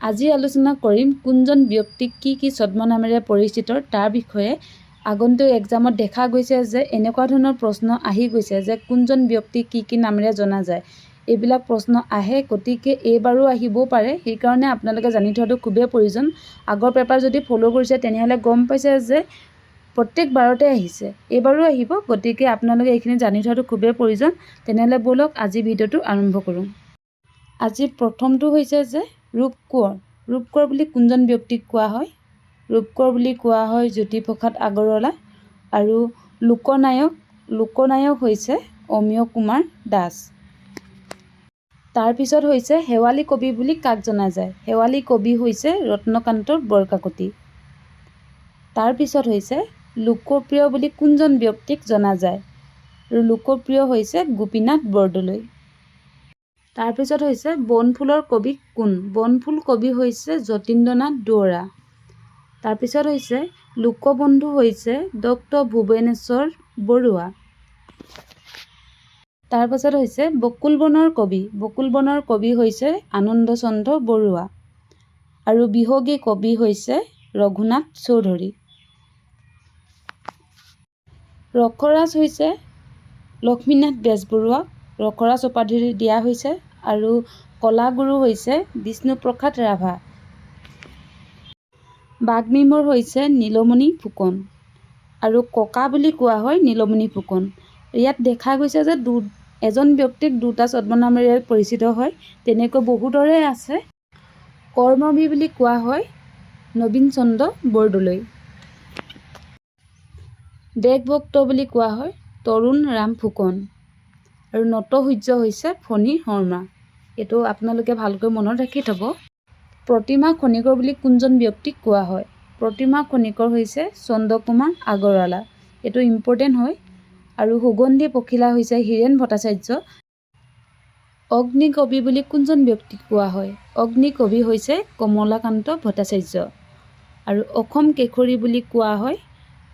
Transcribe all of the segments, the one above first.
আজি আলোচনা কৰিম কোনজন ব্যক্তিক কি কি ছদ্মনামেৰে পৰিচিত তাৰ বিষয়ে। আগন্তুক এক্সামত দেখা গৈছে যে এনেকুৱা ধৰণৰ প্ৰশ্ন আহি গৈছে যে কোনজন ব্যক্তিক কি কি নামেৰে জনা যায়। এইবিলাক প্ৰশ্ন আহে গতিকে এইবাৰো আহিবও পাৰে। সেইকাৰণে আপোনালোকে জানি থোৱাটো খুবেই প্ৰয়োজন। আগৰ পেপাৰ যদি ফ'ল' কৰিছে তেনেহ'লে গম পাইছে যে প্ৰত্যেকবাৰতে আহিছে। এইবাৰো আহিব গতিকে আপোনালোকে এইখিনি জানি থোৱাটো খুবেই প্ৰয়োজন। তেনেহ'লে ব'লক আজি ভিডিঅ'টো আৰম্ভ কৰোঁ। আজি প্ৰথমটো হৈছে যে ৰূপ কোঁৱৰ ৰূপ কোঁৱৰ বুলি কোনজন ব্যক্তিক কোৱা হয়? ৰূপ কোঁৱৰ বুলি কোৱা হয় জ্যোতিপ্ৰসাদ আগৰৱালা আৰু লোকনায়ক লোকনায়ক হৈছে অমীয় কুমাৰ দাস। তাৰপিছত হৈছে শেৱালী কবি বুলি কাক জনা যায়? শেৱালী কবি হৈছে ৰত্নকান্ত বৰকাকতি। তাৰপিছত হৈছে লোকপ্ৰিয় বুলি কোনজন ব্যক্তিক জনা যায়? আৰু লোকপ্ৰিয় হৈছে গোপীনাথ বৰদলৈ। তাৰপিছত হৈছে বনফুলৰ কবি কোন? বনফুল কবি হৈছে যতীন্দ্ৰনাথ দুৱৰা। তাৰপিছত হৈছে লোকবন্ধু হৈছে ডক্টৰ ভুৱনেশ্বৰ বৰুৱা। তাৰপাছত হৈছে বকুল বনৰ কবি। বকুল বনৰ কবি হৈছে আনন্দ চন্দ্ৰ বৰুৱা। আৰু বিহগী কবি হৈছে ৰঘুনাথ চৌধুৰী। ৰসৰাজ হৈছে লক্ষ্মীনাথ বেজবৰুৱাক। ৰসৰাজ উপাধি দিয়া হৈছে আৰু কলাগুৰু হৈছে বিষ্ণুপ্ৰসাদ ৰাভা। বাঘমীমৰ হৈছে নীলমণি ফুকন আৰু ককা বুলি কোৱা হয় নীলমণি ফুকন। ইয়াত দেখা গৈছে যে দু এজন ব্যক্তিক দুটা ছদ্মনামেৰে পৰিচিত হয় তেনেকৈ বহুতৰে আছে। কৰ্মবীৰ বুলি কোৱা হয় নবীন চন্দ্ৰ বৰদলৈ। দেশভক্ত বুলি কোৱা হয় তৰুণ ৰাম ফুকন। আৰু নটসূৰ্য হৈছে ফণী শৰ্মা। এইটো আপোনালোকে ভালকৈ মনত ৰাখি থ'ব। প্ৰতিমা খনিকৰ বুলি কোনজন ব্যক্তিক কোৱা হয়? প্ৰতিমা খনিকৰ হৈছে চন্দ্ৰকুমাৰ আগৰৱালা। এইটো ইম্পৰ্টেণ্ট হয়। আৰু সুগন্ধি পখিলা হৈছে হীৰেণ ভট্টাচাৰ্য। অগ্নিকবি বুলি কোনজন ব্যক্তিক কোৱা হয়? অগ্নিকবি হৈছে কমলাকান্ত ভট্টাচাৰ্য। আৰু অসম কেশৰী বুলি কোৱা হয়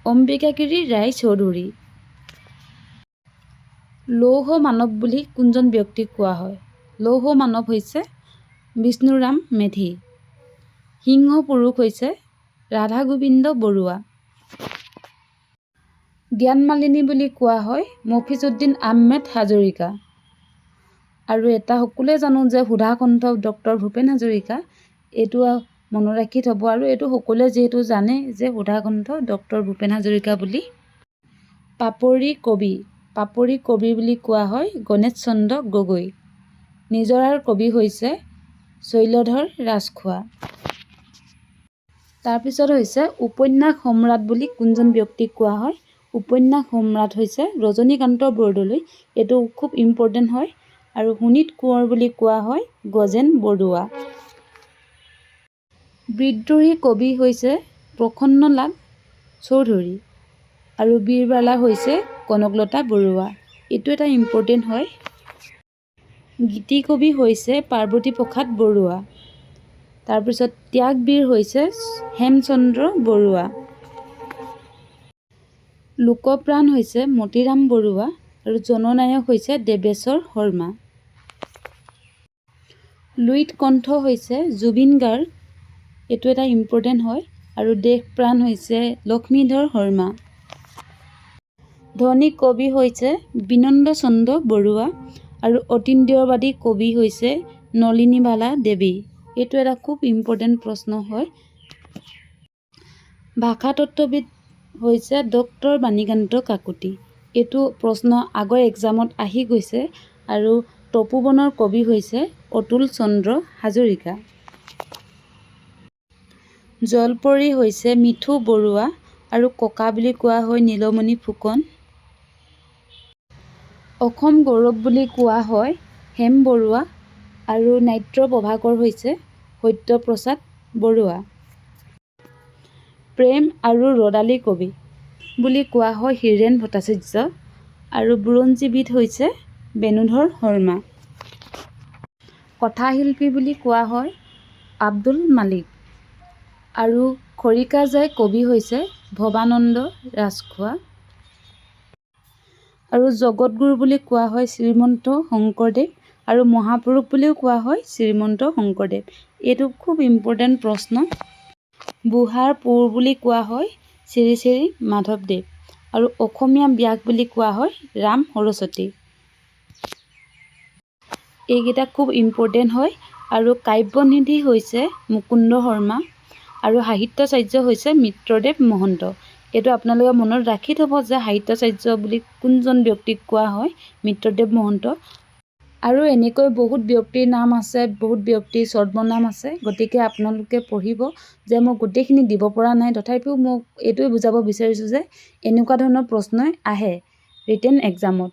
অম্বিকাগিৰি ৰায়চৌধুৰী। লৌহ মানৱ বুলি কোনজন ব্যক্তিক কোৱা হয়? লৌহ মানৱ হৈছে বিষ্ণুৰাম মেধি। সিংহ পুৰুষ হৈছে ৰাধা গোবিন্দ বৰুৱা। জ্ঞানমালিনী বুলি কোৱা হয় মফিজুদ্দিন আহমেদ হাজৰিকা। আৰু এটা সকলোৱে জানো যে সুধাকণ্ঠ ডক্টৰ ভূপেন হাজৰিকা এইটো মনত ৰাখি থ'ব আৰু এইটো সকলোৱে যিহেতু জানে যে সুধাকণ্ঠ ডক্টৰ ভূপেন হাজৰিকা বুলি। পাপৰি কবি। পাপৰি কবি বুলি কোৱা হয় গণেশ চন্দ্ৰ গগৈ। নিজৰাৰ কবি হৈছে শৈলধৰ ৰাজখোৱা। তাৰপিছত হৈছে উপন্যাস সম্ৰাট বুলি কোনজন ব্যক্তিক কোৱা হয়? উপন্যাস সম্ৰাট হৈছে ৰজনীকান্ত বৰদলৈ। এইটো খুব ইম্পৰ্টেণ্ট হয় আৰু শোণিত কোঁৱৰ বুলি কোৱা হয় গজেন বৰুৱা। বিদ্ৰোহী কবি হৈছে প্ৰসন্নলাল চৌধুৰী আৰু বীৰবালা হৈছে কনকলতা বৰুৱা। এইটো এটা ইম্পৰ্টেণ্ট হয়। গীতিকবি হৈছে পাৰ্বতী প্ৰসাদ বৰুৱা। তাৰপিছত ত্যাগবীৰ হৈছে হেমচন্দ্ৰ বৰুৱা। লোকপ্ৰাণ হৈছে মতিৰাম বৰুৱা আৰু জননায়ক হৈছে দেৱেশ্বৰ শৰ্মা। লুইত কণ্ঠ হৈছে জুবিন গাৰ্গ। এইটো এটা ইম্পৰ্টেণ্ট হয়। আৰু দেশপ্ৰাণ হৈছে লক্ষ্মীধৰ শৰ্মা। ধনী কবি হৈছে বিনন্দ চন্দ্ৰ বৰুৱা আৰু অতীন্দ্ৰিয়বাদী কবি হৈছে নলিনীবালা দেৱী। এইটো এটা খুব ইম্পৰ্টেণ্ট প্ৰশ্ন হয়। ভাষাতত্ত্ববিদ হৈছে ডক্টৰ বাণীকান্ত কাকতি। এইটো প্ৰশ্ন আগৰ এক্সামত আহি গৈছে আৰু তপোবনৰ কবি হৈছে অতুল চন্দ্ৰ হাজৰিকা। জলপৰী হৈছে মিথু বৰুৱা আৰু ককা বুলি কোৱা হয় নীলমণি ফুকন। অসম গৌৰৱ বুলি কোৱা হয় হেম বৰুৱা আৰু নাট্য প্ৰভাকৰ হৈছে সত্যপ্ৰসাদ বৰুৱা। প্ৰেম আৰু ৰ'দালি কবি বুলি কোৱা হয় হীৰেণ ভট্টাচাৰ্য আৰু বুৰঞ্জীবিদ হৈছে বেণুধৰ শৰ্মা। কথাশিল্পী বুলি কোৱা হয় আব্দুল মালিক আৰু খৰিকাজাই কবি হৈছে ভৱানন্দ ৰাজখোৱা। আৰু জগতগুৰু বুলি কোৱা হয় শ্ৰীমন্ত শংকৰদেৱ আৰু মহাপুৰুষ বুলিও কোৱা হয় শ্ৰীমন্ত শংকৰদেৱ। এইটো খুব ইম্পৰ্টেণ্ট প্ৰশ্ন। বুঢ়াৰ পুৰ বুলি কোৱা হয় শ্ৰী শ্ৰী মাধৱদেৱ আৰু অসমীয়া ব্যাস বুলি কোৱা হয় ৰাম সৰস্বতী। এইকেইটা খুব ইম্পৰ্টেণ্ট হয় আৰু কাব্যনিধি হৈছে মুকুন্দ শৰ্মা আৰু সাহিত্যাচাৰ্য হৈছে মিত্ৰদেৱ মহন্ত। এইটো আপোনালোকে মনত ৰাখি থ'ব যে সাহিত্যাচাৰ্য বুলি কোনজন ব্যক্তিক কোৱা হয় মিত্ৰদেৱ মহন্ত। আৰু এনেকৈ বহুত ব্যক্তিৰ নাম আছে বহুত ব্যক্তিৰ ছদ্মনাম আছে গতিকে আপোনালোকে পঢ়িব যে মই গোটেইখিনি দিব পৰা নাই। তথাপিও মোক এইটোৱে বুজাব বিচাৰিছোঁ যে এনেকুৱা ধৰণৰ প্ৰশ্নই আহে ৰিটেন এক্সামত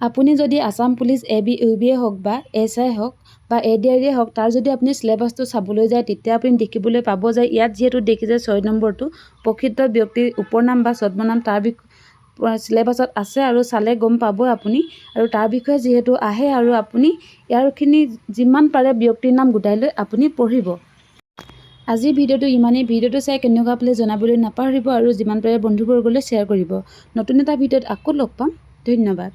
আপুনি যদি Assam police A B U B হওক বা এছ আই হওক বা এ ডি আৰ ইয়ে হওক তাৰ যদি আপুনি চিলেবাছটো চাবলৈ যায় তেতিয়া আপুনি দেখিবলৈ পাব যে ইয়াত যিহেতু দেখিছে ছয় নম্বৰটো প্ৰকৃত ব্যক্তিৰ উপনাম বা ছদ্মনাম তাৰ বিষয়ে চিলেবাছত আছে আৰু চালে গম পাবই আপুনি। আৰু তাৰ বিষয়ে যিহেতু আহে আৰু আপুনি ইয়াৰখিনি যিমান পাৰে ব্যক্তিৰ নাম গোটাই লৈ আপুনি পঢ়িব। আজিৰ ভিডিঅ'টো ইমানেই। ভিডিঅ'টো চাই কেনেকুৱা পালে জনাবলৈ নাপাহৰিব আৰু যিমান পাৰে বন্ধুবৰ্গলৈ শ্বেয়াৰ কৰিব। নতুন এটা ভিডিঅ'ত আকৌ লগ পাম। ধন্যবাদ।